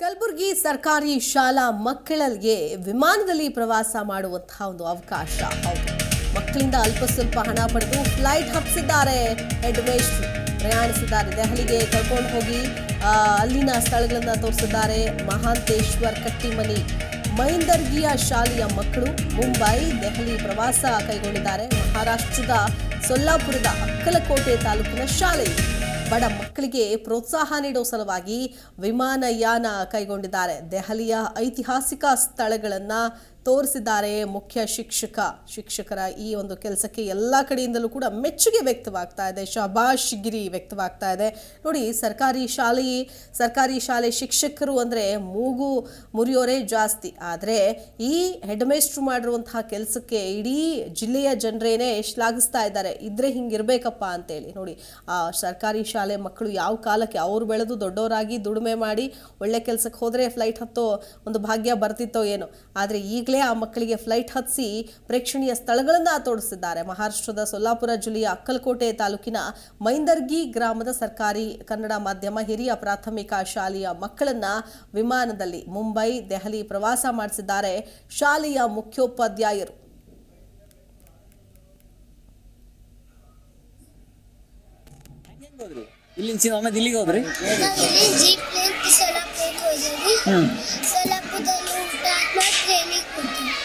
ಕಲಬುರಗಿ ಸರ್ಕಾರಿ ಶಾಲಾ ಮಕ್ಕಳಿಗೆ ವಿಮಾನದಲ್ಲಿ ಪ್ರವಾಸ ಮಾಡುವಂತಹ ಒಂದು ಅವಕಾಶ. ಹೌದು. ಮಕ್ಕಳಿಂದ ಅಲ್ಪ ಸ್ವಲ್ಪ ಹಣ ಪಡೆದು ಫ್ಲೈಟ್ ಹಬ್ಸಿದ್ದಾರೆ ಮೇಸ್ಟ್ರು ಪ್ರಯಾಣಿಸಿದ್ದಾರೆ. ದೆಹಲಿಗೆ ಕರ್ಕೊಂಡು ಹೋಗಿ ಅಲ್ಲಿನ ಸ್ಥಳಗಳನ್ನು ತೋರಿಸಿದ್ದಾರೆ. ಮಹಾಂತೇಶ್ವರ್ ಕಟ್ಟಿಮನಿ, ಮೈಂದರ್ಗಿಯ ಶಾಲೆಯ ಮಕ್ಕಳು ಮುಂಬೈ, ದೆಹಲಿ ಪ್ರವಾಸ ಕೈಗೊಂಡಿದ್ದಾರೆ. ಮಹಾರಾಷ್ಟ್ರದ ಸೊಲ್ಲಾಪುರದ ಅಕ್ಕಲಕೋಟೆ ತಾಲೂಕಿನ ಶಾಲೆ. ಬಡ ಮಕ್ಕಳಿಗೆ ಪ್ರೋತ್ಸಾಹ ನೀಡೋ ಸಲುವಾಗಿ ವಿಮಾನಯಾನ ಕೈಗೊಂಡಿದ್ದಾರೆ. ದೆಹಲಿಯ ಐತಿಹಾಸಿಕ ಸ್ಥಳಗಳನ್ನ ತೋರಿಸಿದ್ದಾರೆ ಮುಖ್ಯ ಶಿಕ್ಷಕ, ಶಿಕ್ಷಕರ ಈ ಒಂದು ಕೆಲಸಕ್ಕೆ ಎಲ್ಲ ಕಡೆಯಿಂದಲೂ ಕೂಡ ಮೆಚ್ಚುಗೆ ವ್ಯಕ್ತವಾಗ್ತಾ ಇದೆ ಶಬಾಷ್ಗಿರಿ ವ್ಯಕ್ತವಾಗ್ತಾ ಇದೆ. ನೋಡಿ, ಸರ್ಕಾರಿ ಶಾಲೆ ಸರ್ಕಾರಿ ಶಾಲೆ ಶಿಕ್ಷಕರು ಅಂದರೆ ಮೂಗು ಮುರಿಯೋರೇ ಜಾಸ್ತಿ. ಆದರೆ ಈ ಹೆಡ್ ಮೇಸ್ಟ್ರು ಮಾಡಿರುವಂತಹ ಕೆಲಸಕ್ಕೆ ಇಡೀ ಜಿಲ್ಲೆಯ ಜನರೇನೆ ಶ್ಲಾಘಿಸ್ತಾ ಇದ್ದಾರೆ. ಇದ್ರೆ ಹಿಂಗಿರ್ಬೇಕಪ್ಪ ಅಂತೇಳಿ. ನೋಡಿ, ಆ ಸರ್ಕಾರಿ ಶಾಲೆ ಮಕ್ಕಳು ಯಾವ ಕಾಲಕ್ಕೆ ಅವ್ರು ಬೆಳೆದು ದೊಡ್ಡವರಾಗಿ ದುಡಿಮೆ ಮಾಡಿ ಒಳ್ಳೆ ಕೆಲಸಕ್ಕೆ ಹೋದರೆ ಫ್ಲೈಟ್ ಹತ್ತೋ ಒಂದು ಭಾಗ್ಯ ಬರ್ತಿತ್ತೋ ಏನೋ. ಆದರೆ ಈಗಲೇ ಆ ಮಕ್ಕಳಿಗೆ ಫ್ಲೈಟ್ ಹತ್ತಿಸಿ ಪ್ರೇಕ್ಷಣೀಯ ಸ್ಥಳಗಳನ್ನು ತೋರಿಸಿದ್ದಾರೆ. ಮಹಾರಾಷ್ಟ್ರದ ಸೊಲ್ಲಾಪುರ ಜಿಲ್ಲೆಯ ಅಕ್ಕಲಕೋಟೆ ತಾಲೂಕಿನ ಮೈಂದರ್ಗಿ ಗ್ರಾಮದ ಸರ್ಕಾರಿ ಕನ್ನಡ ಮಾಧ್ಯಮ ಹಿರಿಯ ಪ್ರಾಥಮಿಕ ಶಾಲೆಯ ಮಕ್ಕಳನ್ನ ವಿಮಾನದಲ್ಲಿ ಮುಂಬೈ ದೆಹಲಿ ಪ್ರವಾಸ ಮಾಡಿಸಿದ್ದಾರೆ ಶಾಲೆಯ ಮುಖ್ಯೋಪಾಧ್ಯಾಯರು. ಇಲ್ಲಿಂದ ಇಲ್ಲಿಗೆ ಹೋದ್ರಿ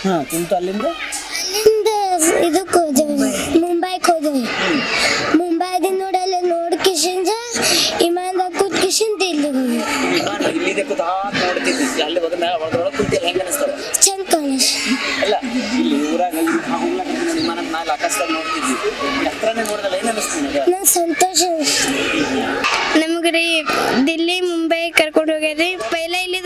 ಹಾ ಕುಂತು ಅಲ್ಲಿಂದ? ಅಲ್ಲಿಂದ ಇದಕ್ಕೆ ಹೋದೆವು. ಮುಂಬೈಗೆ ಹೋದೆವು. ಮುಂಬೈದಿಂದ ನೋಡಿ ಅಲ್ಲಿ ನೋಡಿ ಕಿಶಿಂದ ವಿಮಾನದಾಗ ಕೂತ್ ಕಿಶಿಂದ ಇಲ್ಲಿಗೆ ಹೋದ್ವಿ ಇಲ್ಲಿದೆ ಕೂತ ನೋಡ್ತಿದ್ವಿ ಅಲ್ಲಿ ಹೋದ ಮೇಲೆ ಒಳಗೊಳಗೆ ಕುಂತಿಲ್ಲ ಹೆಂಗ ಅನಿಸ್ತದ? ಚಂದ ಕಾಣಿಸ್. ಅಲ್ಲ ಇಲ್ಲಿ ಊರಾಗ ಹೋಗ್ಲಾಕ ವಿಮಾನ ಮೇಲೆ ಆಕಾಶದಾಗ ನೋಡ್ತಿದ್ವಿ. ಹತ್ರನೇ ನೋಡಿದಲ್ಲ ಏನ್ ಅನಿಸ್ತು ನಿನಗೆ? ನಂಗೆ ಸಂತೋಷ. ನಮ್ಗೆ ರೀ ದಿಲ್ಲಿ ಮುಂಬೈ ಇಲ್ಲಿದ್ದು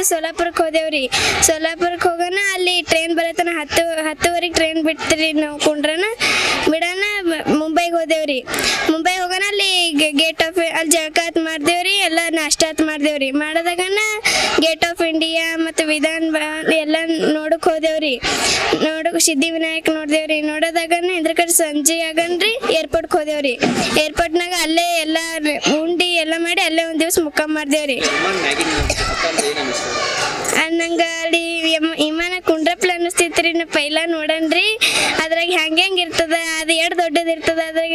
ಸೋಲಾಪುರಕ್ಕೆ ಹೋದೇವ್ರಿ. ಸೋಲಾಪುರಕ್ಕೆ ಹೋಗೋಣ, ಅಲ್ಲಿ ಟ್ರೈನ್ ಬರತನ ಹತ್ತು ಹತ್ತುವರೆಗೆ ಟ್ರೈನ್ ಬಿಡ್ತೀರಿ ನಾವು ಕುಂಡ್ರನ, ಬಿಡೋಣ ಮುಂಬೈಗೆ ಹೋದೇವ್ರಿ. ಮುಂಬೈ ಹೋಗೋಣ, ಅಲ್ಲಿ ಗೇಟ್ ಆಫ್ ಅಲ್ಲಿ ಜಳಕಾತ್ ಮಾಡ್ದೇವ್ರಿ, ಎಲ್ಲ ನಾಷ್ಟಾತ್ ಮಾಡ್ದೇವ್ರಿ. ಮಾಡೋದಾಗನ ಗೇಟ್ ಆಫ್ ಇಂಡಿಯಾ ಮತ್ತು ವಿಧಾನ ಎಲ್ಲ ನೋಡಕ್ ಹೋದೇವ್ರಿ. ನೋಡಕ್ ಸಿದ್ಧಿವಿನಾಯಕ್ ನೋಡ್ದೇವ್ರಿ. ನೋಡೋದಾಗನ ಇದ್ರ ಕಡೆ ಸಂಜೆ ಆಗನ್ರಿ ಏರ್ಪೋರ್ಟ್ಗೆ ಹೋದೇವ್ರಿ. ಏರ್ಪೋರ್ಟ್ನಾಗ ಅಲ್ಲೇ ಎಲ್ಲ ಮಾಡಿ ಅಲ್ಲೇ ಒಂದ್ ದಿವಸ ಮುಖ ಮಾಡ್ದೇವ್ರಿ ನಂಗೆ ಅಲ್ಲಿ ವಿಮಾನ ಕುಂಡ್ರಪ್ಲ ಅನಿಸ್ತೈತ್ರಿ ನಾ ಪೈಲ ನೋಡನ್ರಿ ಅದ್ರಾಗ ಹೆಂಗೆ ಹೆಂಗ್ ಇರ್ತದ, ಅದು ಎರಡು ದೊಡ್ಡದ ಇರ್ತದ, ಅದ್ರಾಗ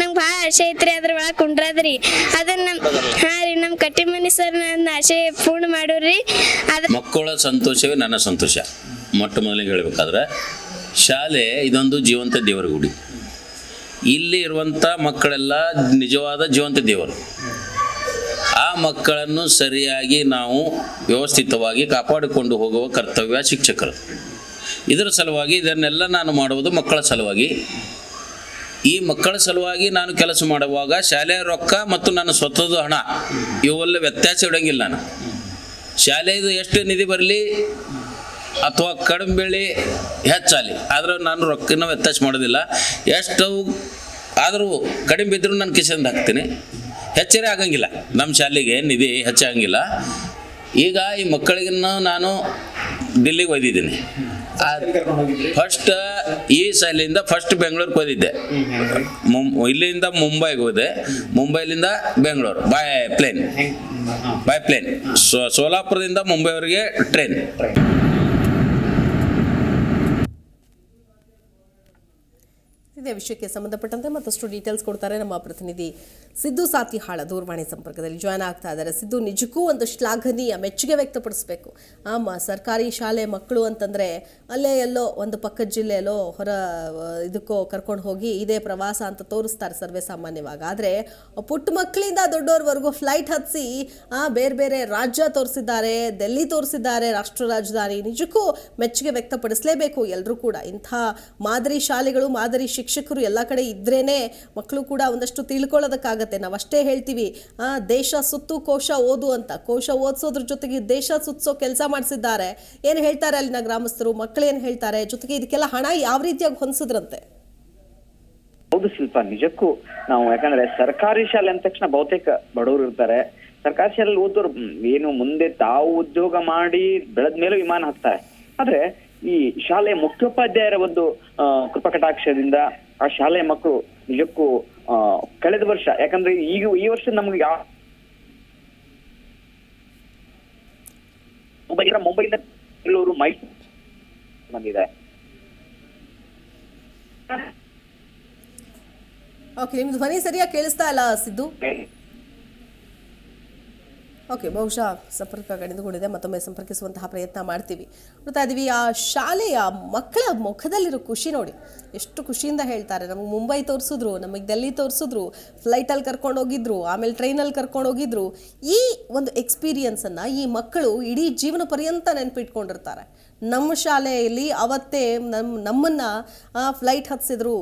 ನಂಗೆ ಭಾಳ ಆಸೆ ಐತ್ರಿ, ಅದ್ರ ಒಳಗೆ ಕುಂಡ್ರದ್ರಿ ಅದನ್ನ ನಮ್, ಹಾ ರೀ ನಮ್ಮ ಕಟ್ಟಿಮನಿ ಸರ್ ನನ್ನ ಆಸೆ ಪೂರ್ಣ ಮಾಡೋರಿ ಅದ್ರ ಮಕ್ಕಳ ಸಂತೋಷವೇ ನನ್ನ ಸಂತೋಷ. ಮೊಟ್ಟ ಮೊದಲಿಗೆ ಹೇಳಬೇಕಾದ್ರೆ, ಶಾಲೆ ಇದೊಂದು ಜೀವಂತ ದೇವರ ಗುಡಿ. ಇಲ್ಲಿ ಇರುವಂಥ ಮಕ್ಕಳೆಲ್ಲ ನಿಜವಾದ ಜೀವಂತ ದೇವರು. ಆ ಮಕ್ಕಳನ್ನು ಸರಿಯಾಗಿ ನಾವು ವ್ಯವಸ್ಥಿತವಾಗಿ ಕಾಪಾಡಿಕೊಂಡು ಹೋಗುವ ಕರ್ತವ್ಯ ಶಿಕ್ಷಕರು. ಇದರ ಸಲುವಾಗಿ ಇದನ್ನೆಲ್ಲ ನಾನು ಮಾಡುವುದು ಮಕ್ಕಳ ಸಲುವಾಗಿ. ಈ ಮಕ್ಕಳ ಸಲುವಾಗಿ ನಾನು ಕೆಲಸ ಮಾಡುವಾಗ ಶಾಲೆಯ ರೊಕ್ಕ ಮತ್ತು ನನ್ನ ಸ್ವತಃದ ಹಣ ಇವೆಲ್ಲ ವ್ಯತ್ಯಾಸ ಇಡಂಗಿಲ್ಲ ನಾನು. ಶಾಲೆಯದು ಎಷ್ಟು ನಿಧಿ ಬರಲಿ ಅಥವಾ ಕಡಿಮೆ ಬೆಳೆ ಹೆಚ್ಚಾಗಲಿ ಆದ್ರೆ ನಾನು ರೊಕ್ಕನ ವ್ಯತ್ಯಾಸ ಮಾಡೋದಿಲ್ಲ. ಎಷ್ಟು ಆದರೂ ಕಡಿಮೆ ಬಿದ್ದರೂ ನಾನು ಕಿಸೆಯಿಂದ ಹಾಕ್ತೀನಿ ಹೆಚ್ಚರೇ ಆಗಂಗಿಲ್ಲ. ನಮ್ಮ ಶಾಲೆಗೆ ನಿಧಿ ಹೆಚ್ಚಾಗಂಗಿಲ್ಲ ಈಗ ಈ ಮಕ್ಕಳಿಗನ್ನು ನಾನು ದಿಲ್ಲಿಗೆ ಒಯ್ದಿದ್ದೀನಿ. ಫಸ್ಟ್ ಈ ಶಾಲೆಯಿಂದ ಫಸ್ಟ್ ಬೆಂಗಳೂರಿಗೆ ಹೋದಿದ್ದೆ ಮುಂ ಇಲ್ಲಿಂದ ಮುಂಬೈಗೆ ಹೋದೆ. ಮುಂಬೈಲಿಂದ Bengaluru by plane by plane ಸೋಲಾಪುರದಿಂದ ಮುಂಬೈವರೆಗೆ ಟ್ರೈನ್ ಇದೇ ವಿಷಯಕ್ಕೆ ಸಂಬಂಧಪಟ್ಟಂತೆ ಮತ್ತಷ್ಟು ಡೀಟೇಲ್ಸ್ ಕೊಡ್ತಾರೆ ನಮ್ಮ ಪ್ರತಿನಿಧಿ ಸಿದ್ದು ಸಾತಿಹಾಳ ದೂರವಾಣಿ ಸಂಪರ್ಕದಲ್ಲಿ ಜಾಯ್ನ್ ಆಗ್ತಾ ಇದ್ದಾರೆ. ಸಿದ್ದು, ನಿಜಕ್ಕೂ ಒಂದು ಶ್ಲಾಘನೀಯ ಮೆಚ್ಚುಗೆ ವ್ಯಕ್ತಪಡಿಸಬೇಕು. ಆಮ, ಸರ್ಕಾರಿ ಶಾಲೆ ಮಕ್ಕಳು ಅಂತಂದ್ರೆ ಅಲ್ಲೇ ಎಲ್ಲೋ ಒಂದು ಪಕ್ಕದ ಜಿಲ್ಲೆಯಲ್ಲೋ ಹೊರ ಇದಕ್ಕೋ ಕರ್ಕೊಂಡು ಹೋಗಿ ಇದೇ ಪ್ರವಾಸ ಅಂತ ತೋರಿಸ್ತಾರೆ ಸರ್ವೇ ಸಾಮಾನ್ಯವಾಗಿ. ಆದರೆ ಪುಟ್ಟ ಮಕ್ಕಳಿಂದ ದೊಡ್ಡವ್ರವರೆಗೂ ಫ್ಲೈಟ್ ಹತ್ತಿಸಿ ಬೇರೆ ಬೇರೆ ರಾಜ್ಯ ತೋರಿಸಿದ್ದಾರೆ ದೆಲ್ಲಿ ತೋರಿಸಿದ್ದಾರೆ, ರಾಷ್ಟ್ರ ರಾಜಧಾನಿ, ನಿಜಕ್ಕೂ ಮೆಚ್ಚುಗೆ ವ್ಯಕ್ತಪಡಿಸಲೇಬೇಕು ಎಲ್ಲರೂ ಕೂಡ. ಇಂಥ ಮಾದರಿ ಶಾಲೆಗಳು, ಮಾದರಿ ಶಿಕ್ಷಕರು ಎಲ್ಲ ಕಡೆ ಇದ್ರೇ ಮಕ್ಕಳು ಕೂಡ ಒಂದಷ್ಟು ತಿಳ್ಕೊಳ್ಳೋದಕ್ಕಾಗತ್ತೆ. ನಾವು ಅಷ್ಟೇ ಹೇಳ್ತೀವಿ ದೇಶ ಸುತ್ತು, ಕೋಶ ಓದು ಅಂತ. ಕೋಶ ಓದಿಸೋದ್ರ ಜೊತೆಗೆ ದೇಶ ಸುತ್ತಿಸೋ ಕೆಲಸ ಮಾಡಿಸಿದ್ದಾರೆ. ಏನು ಹೇಳ್ತಾರೆ ಅಲ್ಲಿನ ಗ್ರಾಮಸ್ಥರು? ಮಕ್ಕಳು ಏನು ಹೇಳ್ತಾರೆ? ಜೊತೆಗೆ ಇದಕ್ಕೆಲ್ಲ ಹಣ ಯಾವ ರೀತಿಯಾಗಿ ಹೊಂದಿಸಿದ್ರಂತೆ? ಹೌದು ಶಿಲ್ಪ, ನಿಜಕ್ಕೂ ನಾವು ಯಾಕಂದ್ರೆ ಸರ್ಕಾರಿ ಶಾಲೆ ಅಂದ ತಕ್ಷಣ ಬಹುತೇಕ ಬಡವರು ಇರ್ತಾರೆ. ಸರ್ಕಾರಿ ಶಾಲೆಯಲ್ಲಿ ಓದೋರು ಏನು ಮುಂದೆ ತಾವು ಉದ್ಯೋಗ ಮಾಡಿ ಬೆಳೆದ ಮೇಲೂ ವಿಮಾನ ಹತ್ತಾರೆ ಆದ್ರೆ ಈ ಶಾಲೆ ಮುಖ್ಯೋಪಾಧ್ಯಾಯರ ಒಂದು ಕೃಪಕಟಾಕ್ಷದಿಂದ ಆ ಶಾಲೆಯ ಮಕ್ಕಳು ನಿಜಕ್ಕೂ ಕಳೆದ ವರ್ಷ ಯಾಕಂದ್ರೆ ಈಗ ಈ ವರ್ಷ ನಮ್ಗೆ ಯಾವ ಮುಂಬೈ ಮುಂಬೈಯಿಂದ ಬೆಂಗಳೂರು ಮೈಸೂರು ಬಂದಿದೆ. ಓಕೆ ನಿಮ್ದು ಧ್ವನಿ ಸರಿಯಾಗಿ ಕೇಳಿಸ್ತಾ ಇಲ್ಲ ಸಿದ್ದು. ಓಕೆ ಬಹುಶಃ ಸಂಪರ್ಕ ಕಡಿದುಕೊಂಡಿದೆ, ಮತ್ತೊಮ್ಮೆ ಸಂಪರ್ಕಿಸುವಂತಹ ಪ್ರಯತ್ನ ಮಾಡ್ತೀವಿ. ನೋಡ್ತಾ ಇದ್ದೀವಿ ಆ ಶಾಲೆಯ ಮಕ್ಕಳ ಮುಖದಲ್ಲಿರೋ ಖುಷಿ ನೋಡಿ. ಎಷ್ಟು ಖುಷಿಯಿಂದ ಹೇಳ್ತಾರೆ, ನಮಗೆ ಮುಂಬೈ ತೋರಿಸಿದ್ರು, ನಮಗೆ ಡೆಲ್ಲಿ ತೋರಿಸಿದ್ರು ಫ್ಲೈಟಲ್ಲಿ ಕರ್ಕೊಂಡು ಹೋಗಿದ್ರು, ಆಮೇಲೆ ಟ್ರೈನಲ್ಲಿ ಕರ್ಕೊಂಡು ಹೋಗಿದ್ರು, ಈ ಒಂದು ಎಕ್ಸ್ಪೀರಿಯನ್ಸನ್ನು ಈ ಮಕ್ಕಳು ಇಡೀ ಜೀವನ ಪರ್ಯಂತ ನೆನಪಿಟ್ಕೊಂಡಿರ್ತಾರೆ. ನಮ್ಮ ಶಾಲೆಯಲ್ಲಿ ಅವತ್ತೇ ನಮ್ಮ ನಮ್ಮನ್ನು ಫ್ಲೈಟ್ ಹತ್ತಿಸಿದ್ರು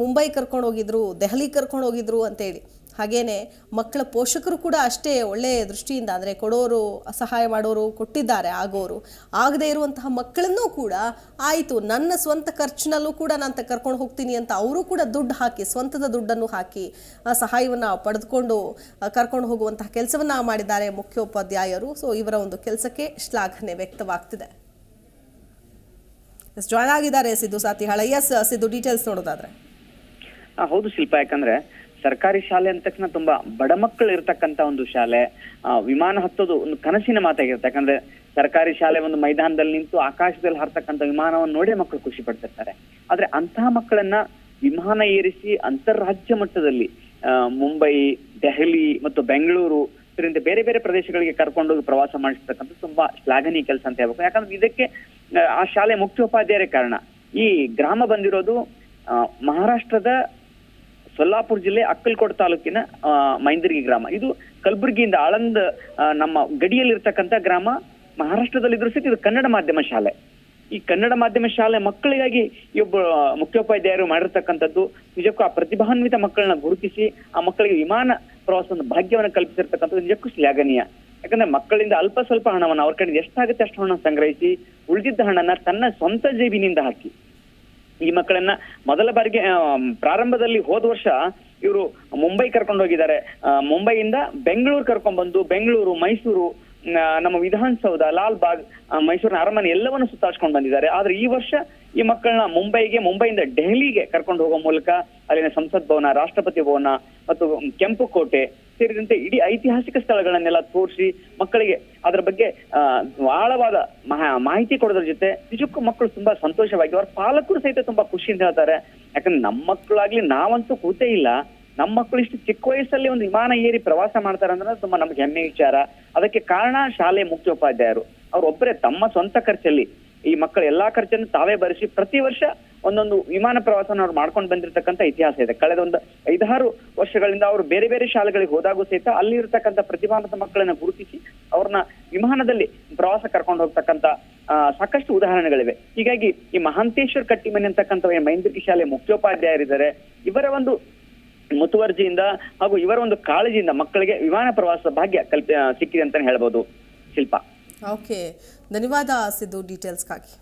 ಮುಂಬೈ ಕರ್ಕೊಂಡು ಹೋಗಿದ್ರು, ದೆಹಲಿ ಕರ್ಕೊಂಡು ಹೋಗಿದ್ರು ಅಂತೇಳಿ. ಹಾಗೇನೆ ಮಕ್ಕಳ ಪೋಷಕರು ಕೂಡ ಅಷ್ಟೇ ಒಳ್ಳೆಯ ದೃಷ್ಟಿಯಿಂದ, ಅಂದರೆ ಕೊಡೋರು ಸಹಾಯ ಮಾಡೋರು, ಕೊಟ್ಟಿದ್ದಾರೆ, ಆಗೋರು. ಆಗದೇ ಇರುವಂತಹ ಮಕ್ಕಳನ್ನೂ ಕೂಡ ಆಯಿತು, ನನ್ನ ಸ್ವಂತ ಖರ್ಚಿನಲ್ಲೂ ಕೂಡ ನಾನು ಕರ್ಕೊಂಡು ಹೋಗ್ತೀನಿ ಅಂತ ಅವರು ಕೂಡ ದುಡ್ಡು ಹಾಕಿ, ಸ್ವಂತದ ದುಡ್ಡನ್ನು ಹಾಕಿ, ಆ ಸಹಾಯವನ್ನು ಪಡೆದುಕೊಂಡು ಕರ್ಕೊಂಡು ಹೋಗುವಂತಹ ಕೆಲಸವನ್ನು ಮಾಡಿದ್ದಾರೆ ಮುಖ್ಯೋಪಾಧ್ಯಾಯರು. ಸೊ ಇವರ ಒಂದು ಕೆಲಸಕ್ಕೆ ಶ್ಲಾಘನೆ ವ್ಯಕ್ತವಾಗ್ತಿದೆ. ಜಾಯ್ನ್ ಆಗಿದ್ದಾರೆ ಸಿದ್ದು ಸಾತಿ. ಎಸ್ ಸಿದ್ದು ಡೀಟೇಲ್ಸ್ ನೋಡೋದಾದ್ರೆ. ಹೌದು ಶಿಲ್ಪ, ಯಾಕಂದ್ರೆ ಸರ್ಕಾರಿ ಶಾಲೆ ಅಂದ ತಕ್ಷಣ ತುಂಬಾ ಬಡ ಮಕ್ಕಳು ಇರ್ತಕ್ಕಂತ ಒಂದು ಶಾಲೆ ವಿಮಾನ ಹತ್ತೋದು ಒಂದು ಕನಸಿನ ಮಾತಾಗಿರುತ್ತೆ. ಯಾಕಂದ್ರೆ ಸರ್ಕಾರಿ ಶಾಲೆ ಒಂದು ಮೈದಾನದಲ್ಲಿ ನಿಂತು ಆಕಾಶದಲ್ಲಿ ಹಾರ್ತಕ್ಕಂತ ವಿಮಾನವನ್ನು ನೋಡಿ ಮಕ್ಕಳು ಖುಷಿ ಪಡ್ತಿರ್ತಾರೆ. ಆದ್ರೆ ಅಂತಹ ಮಕ್ಕಳನ್ನ ವಿಮಾನ ಏರಿಸಿ ಅಂತಾರಾಜ್ಯ ಮಟ್ಟದಲ್ಲಿ ಮುಂಬೈ ದೆಹಲಿ ಮತ್ತು ಬೆಂಗಳೂರು ಇದರಿಂದ ಬೇರೆ ಬೇರೆ ಪ್ರದೇಶಗಳಿಗೆ ಕರ್ಕೊಂಡೋಗಿ ಪ್ರವಾಸ ಮಾಡಿಸ್ತಕ್ಕಂಥ ತುಂಬಾ ಶ್ಲಾಘನೀಯ ಕೆಲಸ ಅಂತ ಹೇಳ್ಬೇಕು ಯಾಕಂದ್ರೆ ಇದಕ್ಕೆ ಆ, ಶಾಲೆ ಮುಖ್ಯೋಪಾಧ್ಯಾಯರೇ ಕಾರಣ. ಈ ಗ್ರಾಮ ಬಂದಿರೋದು ಮಹಾರಾಷ್ಟ್ರದ ಸೊಲ್ಲಾಪುರ ಜಿಲ್ಲೆ ಅಕ್ಕಲ್ಕೋಟ್ ತಾಲೂಕಿನ ಮೈಂದಿರ್ಗಿ ಗ್ರಾಮ. ಇದು ಕಲಬುರಗಿಯಿಂದ ಆಳಂದ ನಮ್ಮ ಗಡಿಯಲ್ಲಿರ್ತಕ್ಕಂಥ ಗ್ರಾಮ. ಮಹಾರಾಷ್ಟ್ರದಲ್ಲಿದ್ರು ಸಹಿತ ಇದು ಕನ್ನಡ ಮಾಧ್ಯಮ ಶಾಲೆ. ಈ ಕನ್ನಡ ಮಾಧ್ಯಮ ಶಾಲೆ ಮಕ್ಕಳಿಗಾಗಿ ಒಬ್ಬ ಮುಖ್ಯೋಪಾಧ್ಯಾಯರು ಮಾಡಿರ್ತಕ್ಕಂಥದ್ದು, ನಿಜಕ್ಕೂ ಆ ಪ್ರತಿಭಾನ್ವಿತ ಮಕ್ಕಳನ್ನ ಗುರುತಿಸಿ, ಆ ಮಕ್ಕಳಿಗೆ ವಿಮಾನ ಪ್ರವಾಸದ ಭಾಗ್ಯವನ್ನು ಕಲ್ಪಿಸಿರ್ತಕ್ಕಂಥದ್ದು ನಿಜಕ್ಕೂ ಶ್ಲಾಘನೀಯ. ಯಾಕಂದ್ರೆ ಮಕ್ಕಳಿಂದ ಅಲ್ಪ ಸ್ವಲ್ಪ ಹಣವನ್ನು ಅವ್ರ ಕಡೆ ಎಷ್ಟಾಗುತ್ತೆ ಅಷ್ಟು ಹಣ ಸಂಗ್ರಹಿಸಿ, ಉಳಿದಿದ್ದ ಹಣನ ತನ್ನ ಸ್ವಂತ ಜೇಬಿನಿಂದ ಹಾಕಿ. ಈ ಮಕ್ಕಳನ್ನ ಮೊದಲ ಬಾರಿಗೆ ಪ್ರಾರಂಭದಲ್ಲಿ ಹೋದ ವರ್ಷ ಇವರು ಮುಂಬೈ ಕರ್ಕೊಂಡು ಹೋಗಿದ್ದಾರೆ. ಮುಂಬೈಯಿಂದ ಬೆಂಗಳೂರು ಕರ್ಕೊಂಡ್ ಬಂದು ಬೆಂಗಳೂರು, ಮೈಸೂರು ನಮ್ಮ ವಿಧಾನಸೌಧ ಲಾಲ್ ಬಾಗ್ ಮೈಸೂರಿನ ಅರಮನೆ ಎಲ್ಲವನ್ನು ಸುತ್ತಾಡ್ಸ್ಕೊಂಡು ಬಂದಿದ್ದಾರೆ. ಆದ್ರೆ ಈ ವರ್ಷ ಈ ಮಕ್ಕಳನ್ನ ಮುಂಬೈಗೆ, ಮುಂಬೈಯಿಂದ ಡೆಹಲಿಗೆ ಕರ್ಕೊಂಡು ಹೋಗೋ ಮೂಲಕ ಅಲ್ಲಿನ ಸಂಸತ್ ಭವನ, ರಾಷ್ಟ್ರಪತಿ ಭವನ ಮತ್ತು ಕೆಂಪು ಕೋಟೆ ಸೇರಿದಂತೆ ಇಡೀ ಐತಿಹಾಸಿಕ ಸ್ಥಳಗಳನ್ನೆಲ್ಲ ತೋರಿಸಿ ಮಕ್ಕಳಿಗೆ ಅದರ ಬಗ್ಗೆ ಆಳವಾದ ಮಾಹಿತಿ ಕೊಡೋದ್ರ ಜೊತೆ ನಿಜಕ್ಕೂ ಮಕ್ಕಳು ತುಂಬಾ ಸಂತೋಷವಾಗಿ ಅವ್ರ ಪಾಲಕರು ಸಹಿತ ತುಂಬಾ ಖುಷಿಯಿಂದ ಹೇಳ್ತಾರೆ. ಯಾಕಂದ್ರೆ ನಮ್ಮ ಮಕ್ಕಳಾಗ್ಲಿ ನಾವಂತೂ ಕೂತೇ ಇಲ್ಲ. ನಮ್ಮ ಮಕ್ಕಳು ಇಷ್ಟು ಚಿಕ್ಕ ವಯಸ್ಸಲ್ಲಿ ಒಂದು ವಿಮಾನ ಏರಿ ಪ್ರವಾಸ ಮಾಡ್ತಾರೆ ಅಂದ್ರೆ ತುಂಬಾ ನಮ್ಗೆ ಹೆಮ್ಮೆ ವಿಚಾರ. ಅದಕ್ಕೆ ಕಾರಣ ಶಾಲೆ ಮುಖ್ಯೋಪಾಧ್ಯಾಯರು. ಅವ್ರೊಬ್ಬರೇ ತಮ್ಮ ಸ್ವಂತ ಖರ್ಚಲ್ಲಿ ಈ ಮಕ್ಕಳ ಎಲ್ಲಾ ಖರ್ಚನ್ನು ತಾವೇ ಭರಿಸಿ ಪ್ರತಿ ವರ್ಷ ಒಂದೊಂದು ವಿಮಾನ ಪ್ರವಾಸನ ಅವ್ರು ಮಾಡ್ಕೊಂಡು ಬಂದಿರತಕ್ಕಂತ ಇತಿಹಾಸ ಇದೆ. ಕಳೆದ ಒಂದು ಐದಾರು ವರ್ಷಗಳಿಂದ ಅವರು ಬೇರೆ ಬೇರೆ ಶಾಲೆಗಳಿಗೆ ಹೋದಾಗೂ ಸಹಿತ ಅಲ್ಲಿ ಇರತಕ್ಕಂತ ಪ್ರತಿಭಾವಂತ ಮಕ್ಕಳನ್ನ ಗುರುತಿಸಿ ಅವ್ರನ್ನ ವಿಮಾನದಲ್ಲಿ ಪ್ರವಾಸ ಕರ್ಕೊಂಡು ಹೋಗ್ತಕ್ಕಂತ ಸಾಕಷ್ಟು ಉದಾಹರಣೆಗಳಿವೆ. ಹೀಗಾಗಿ ಈ ಮಹಾಂತೇಶ್ವರ್ ಕಟ್ಟಿಮನೆ ಅಂತಕ್ಕಂಥ ಮೈಂದ್ರಿಕಿ ಶಾಲೆ ಮುಖ್ಯೋಪಾಧ್ಯಾಯರಿದ್ದಾರೆ. ಇವರ ಒಂದು ಮುತುವರ್ಜಿಯಿಂದ ಹಾಗೂ ಇವರ ಒಂದು ಕಾಳಜಿಯಿಂದ ಮಕ್ಕಳಿಗೆ ವಿಮಾನ ಪ್ರವಾಸ ಭಾಗ್ಯ ಕಲ್ಪ ಸಿಕ್ಕಿದೆ ಅಂತಾನೆ ಹೇಳ್ಬೋದು. ಶಿಲ್ಪ. ಓಕೆ. ಧನ್ಯವಾದ ಸಿದ್ದು ಡೀಟೇಲ್ಸ್ಗಾಗಿ.